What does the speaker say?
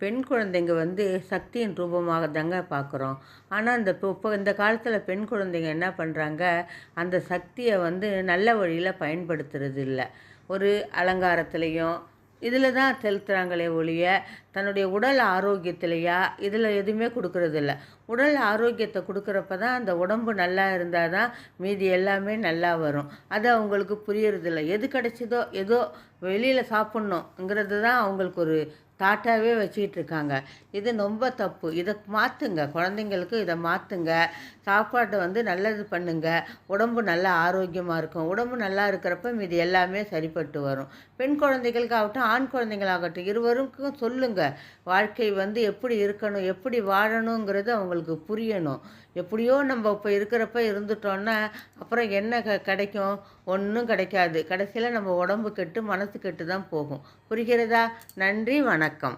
பெண் குழந்தைங்க வந்து சக்தியின் ரூபமாக தாங்க பார்க்குறோம். ஆனால் இந்த இப்போ இப்போ இந்த காலத்தில் பெண் குழந்தைங்க என்ன பண்ணுறாங்க அந்த சக்தியை வந்து நல்ல வழியில் பயன்படுத்துறது இல்லை ஒரு அலங்காரத்துலேயும் இதில் தான் செலுத்துகிறாங்களே ஒழிய தன்னுடைய உடல் ஆரோக்கியத்திலையா இதில் எதுவுமே கொடுக்கறதில்ல. உடல் ஆரோக்கியத்தை கொடுக்குறப்ப தான் அந்த உடம்பு நல்லா இருந்தால் தான் மீதி எல்லாமே நல்லா வரும். அது அவங்களுக்கு புரியறதில்ல. எது கிடைச்சதோ ஏதோ வெளியில் சாப்பிட்ணுங்கிறது தான் அவங்களுக்கு ஒரு டாட்டாவே வச்சுக்கிட்டு இருக்காங்க இது ரொம்ப தப்பு. இதை மாற்றுங்க குழந்தைங்களுக்கு இதை மாற்றுங்க சாப்பாட்டை வந்து நல்லது பண்ணுங்க. உடம்பு நல்லா ஆரோக்கியமாக இருக்கும். உடம்பு நல்லா இருக்கிறப்ப இது எல்லாமே சரிப்பட்டு வரும். பெண் குழந்தைகளுக்காகட்டும் ஆண் குழந்தைங்களாகட்டும் இருவருக்கும் சொல்லுங்கள் வாழ்க்கை வந்து எப்படி இருக்கணும் எப்படி வாழணுங்கிறது அவங்களுக்கு புரியணும். எப்படியோ நம்ம இப்போ இருக்கிறப்ப இருந்துட்டோன்னா அப்புறம் என்ன க கிடைக்கும்? ஒன்றும் கிடைக்காது. கடைசியில் நம்ம உடம்பு கெட்டு மனசு கெட்டு தான் போகும். புரிகிறதா? நன்றி வணக்கம்